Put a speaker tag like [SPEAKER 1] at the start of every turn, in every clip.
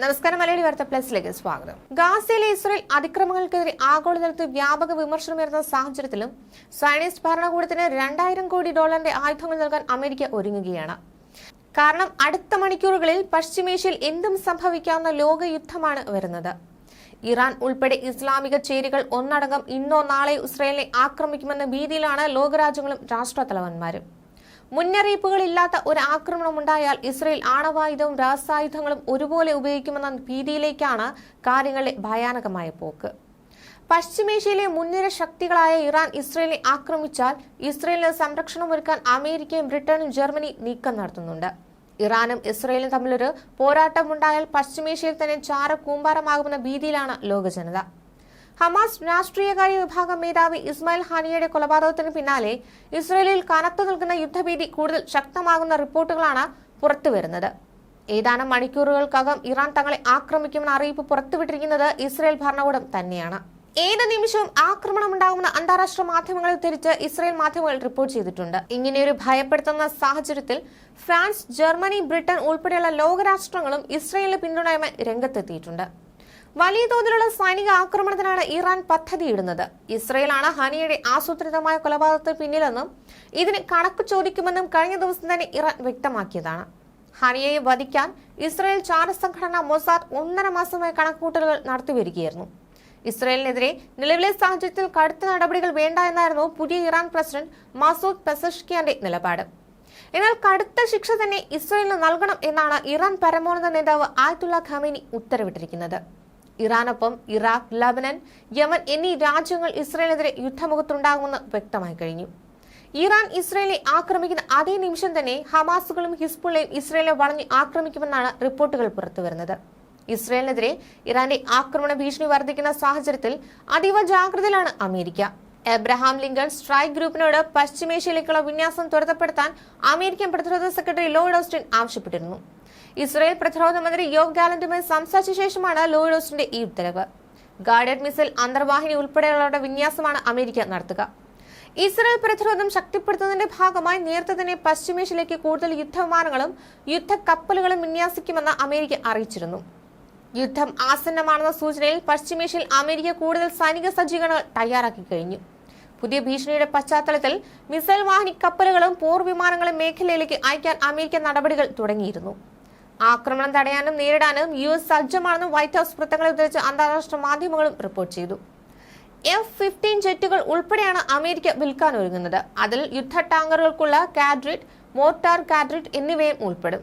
[SPEAKER 1] നമസ്കാരം മലയാളി വാർത്ത പ്ലസിലേക്ക് സ്വാഗതം. ഗാസയിലെ ഇസ്രയേൽ അതിക്രമങ്ങൾക്കെതിരെ ആഗോളതലത്തിൽ വ്യാപക വിമർശനമുയർന്ന സാഹചര്യത്തിലും സയനിസ്റ്റ് ഭരണകൂടത്തിന് രണ്ടായിരം കോടി ഡോളറിന്റെ ആയുധങ്ങൾ നൽകാൻ അമേരിക്ക ഒരുങ്ങുകയാണ്. കാരണം അടുത്ത മണിക്കൂറുകളിൽ പശ്ചിമേഷ്യയിൽ എന്തും സംഭവിക്കാവുന്ന ലോകയുദ്ധമാണ് വരുന്നത്. ഇറാൻ ഉൾപ്പെടെ ഇസ്ലാമിക ചേരികൾ ഒന്നടങ്കം ഇന്നോ നാളെ ഇസ്രയേലിനെ ആക്രമിക്കുമെന്ന ഭീതിയിലാണ് ലോകരാജ്യങ്ങളും രാഷ്ട്രത്തലവന്മാരും. മുന്നറിയിപ്പുകളില്ലാത്ത ഒരു ആക്രമണം ഉണ്ടായാൽ ഇസ്രയേൽ ആണവായുധവും രാസായുധങ്ങളും ഒരുപോലെ ഉപയോഗിക്കുമെന്ന ഭീതിയിലേക്കാണ് കാര്യങ്ങളുടെ ഭയാനകമായ പോക്ക്. പശ്ചിമേഷ്യയിലെ മുൻനിര ശക്തികളായ ഇറാൻ ഇസ്രയേലിനെ ആക്രമിച്ചാൽ ഇസ്രയേലിന് സംരക്ഷണമൊരുക്കാൻ അമേരിക്കയും ബ്രിട്ടനും ജർമ്മനി നീക്കം നടത്തുന്നുണ്ട്. ഇറാനും ഇസ്രയേലും തമ്മിലൊരു പോരാട്ടമുണ്ടായാൽ പശ്ചിമേഷ്യയിൽ തന്നെ ചാര കൂമ്പാരമാകുമെന്ന ഭീതിയിലാണ് ലോകജനത. ഹമാസ് രാഷ്ട്രീയകാര്യ വിഭാഗം മേധാവി ഇസ്മായിൽ ഹാനിയയുടെ കൊലപാതകത്തിന് പിന്നാലെ ഇസ്രയേലിൽ കനത്തു നിൽക്കുന്ന യുദ്ധഭീതി കൂടുതൽ ശക്തമാകുന്ന റിപ്പോർട്ടുകളാണ് പുറത്തുവരുന്നത്. ഏതാനും മണിക്കൂറുകൾക്കകം ഇറാൻ തങ്ങളെ ആക്രമിക്കുമെന്ന അറിയിപ്പ് പുറത്തുവിട്ടിരിക്കുന്നത് ഇസ്രയേൽ ഭരണകൂടം തന്നെയാണ്. ഏത് നിമിഷവും ആക്രമണം ഉണ്ടാകുമെന്ന് അന്താരാഷ്ട്ര മാധ്യമങ്ങളെ ഉദ്ധരിച്ച് ഇസ്രയേൽ മാധ്യമങ്ങൾ റിപ്പോർട്ട് ചെയ്തിട്ടുണ്ട്. ഇങ്ങനെയൊരു ഭയപ്പെടുത്തുന്ന സാഹചര്യത്തിൽ ഫ്രാൻസ് ജർമ്മനി ബ്രിട്ടൻ ഉൾപ്പെടെയുള്ള ലോകരാഷ്ട്രങ്ങളും ഇസ്രയേലിന് പിന്തുണയുമായി രംഗത്തെത്തിയിട്ടുണ്ട്. വലിയ തോതിലുള്ള സൈനിക ആക്രമണത്തിനാണ് ഇറാൻ പദ്ധതിയിടുന്നത്. ഇസ്രയേലാണ് ഹനിയുടെ ആസൂത്രിതമായ കൊലപാതകത്തിന് പിന്നിലെന്നും ഇതിന് കണക്ക് ചോദിക്കുമെന്നും കഴിഞ്ഞ ദിവസം തന്നെ ഇറാൻ വ്യക്തമാക്കിയതാണ്. ഹനിയയെ വധിക്കാൻ ഇസ്രയേൽ ചാര സംഘടന മൊസാദ് ഒന്നര മാസമായി കണക്കുകൂട്ടലുകൾ നടത്തിവരികയായിരുന്നു. ഇസ്രയേലിനെതിരെ നിലവിലെ സാഹചര്യത്തിൽ കടുത്ത നടപടികൾ വേണ്ട എന്നായിരുന്നു പുതിയ ഇറാൻ പ്രസിഡന്റ് മസൂദ് പെസഷ്കിയാന്റെ നിലപാട്. എന്നാൽ കടുത്ത ശിക്ഷ തന്നെ ഇസ്രയേലിന് നൽകണം എന്നാണ് ഇറാൻ പരമോന്നത നേതാവ് ആയത്തുള്ള ഖമേനി ഉത്തരവിട്ടിരിക്കുന്നത്. ഇറാനൊപ്പം ഇറാഖ് ലബനൻ യമൻ എന്നീ രാജ്യങ്ങൾ ഇസ്രയേലിനെതിരെ യുദ്ധമുഖത്തുണ്ടാകുമെന്ന് വ്യക്തമായി കഴിഞ്ഞു. ഇറാൻ ഇസ്രയേലിനെ ആക്രമിക്കുന്ന അതേ നിമിഷം തന്നെ ഹമാസുകളും ഹിസ്ബുള്ളയും ഇസ്രയേലിനെ വളഞ്ഞ് ആക്രമിക്കുമെന്നാണ് റിപ്പോർട്ടുകൾ പുറത്തുവരുന്നത്. ഇസ്രയേലിനെതിരെ ഇറാന്റെ ആക്രമണ ഭീഷണി വർദ്ധിക്കുന്ന സാഹചര്യത്തിൽ അതീവ ജാഗ്രതയിലാണ് അമേരിക്ക. എബ്രഹാം ലിങ്കൺ സ്ട്രൈക്ക് ഗ്രൂപ്പിനോട് പശ്ചിമേഷ്യയിലേക്കുള്ള വിന്യാസം ത്വരിതപ്പെടുത്താൻ അമേരിക്കൻ പ്രതിരോധ സെക്രട്ടറി ലോയിഡ് ഓസ്റ്റിൻ ആവശ്യപ്പെട്ടിരുന്നു. ഇസ്രായേൽ പ്രതിരോധ മന്ത്രി യോഗ് ഗാലന്റുമായി സംസാരിച്ച ശേഷമാണ് ലോയിഡോസിന്റെ ഈ ഉത്തരവ്. ഗാർഡഡ് മിസൈൽ അന്തർവാഹിനി ഉൾപ്പെടെയുള്ളവരുടെ വിന്യാസമാണ് അമേരിക്ക നടത്തുക. ഇസ്രയേൽ പ്രതിരോധം ശക്തിപ്പെടുത്തുന്നതിന്റെ ഭാഗമായി നേരത്തെ തന്നെ പശ്ചിമേഷ്യയിലേക്ക് കൂടുതൽ യുദ്ധവിമാനങ്ങളും യുദ്ധക്കപ്പലുകളും വിന്യാസിക്കുമെന്ന് അമേരിക്ക അറിയിച്ചിരുന്നു. യുദ്ധം ആസന്നമാണെന്ന സൂചനയിൽ പശ്ചിമേഷ്യയിൽ അമേരിക്ക കൂടുതൽ സൈനിക സജ്ജീകരണങ്ങൾ തയ്യാറാക്കി കഴിഞ്ഞു. പുതിയ ഭീഷണിയുടെ പശ്ചാത്തലത്തിൽ മിസൈൽ വാഹിനി കപ്പലുകളും പോർവിമാനങ്ങളും മേഖലയിലേക്ക് അയക്കാൻ അമേരിക്ക നടപടികൾ തുടങ്ങിയിരുന്നു. ആക്രമണം തടയാനും നേരിടാനും യു എസ് സജ്ജമാണെന്നും വൈറ്റ് ഹൌസ് വൃത്തങ്ങളെ ഉദ്ധരിച്ച് അന്താരാഷ്ട്ര മാധ്യമങ്ങളും റിപ്പോർട്ട് ചെയ്തു. എഫ് ഫിഫ്റ്റീൻ ജെറ്റുകൾ ഉൾപ്പെടെയാണ് അമേരിക്ക വിൽക്കാൻ ഒരുങ്ങുന്നത്. അതിൽ യുദ്ധ ടാങ്കറുകൾക്കുള്ള കാഡ്രിറ്റ് മോർട്ടാർ കാഡ്രിറ്റ് എന്നിവയും ഉൾപ്പെടും.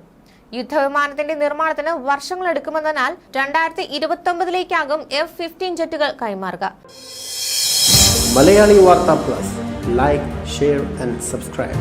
[SPEAKER 1] യുദ്ധവിമാനത്തിന്റെ നിർമ്മാണത്തിന് വർഷങ്ങളെടുക്കുമെന്നതിനാൽ രണ്ടായിരത്തി ഇരുപത്തി ഒമ്പതിലേക്കാകും എഫ് ഫിഫ്റ്റീൻ ജെറ്റുകൾ കൈമാറുക.
[SPEAKER 2] മലയാളി വാർത്താ plus. Like share and subscribe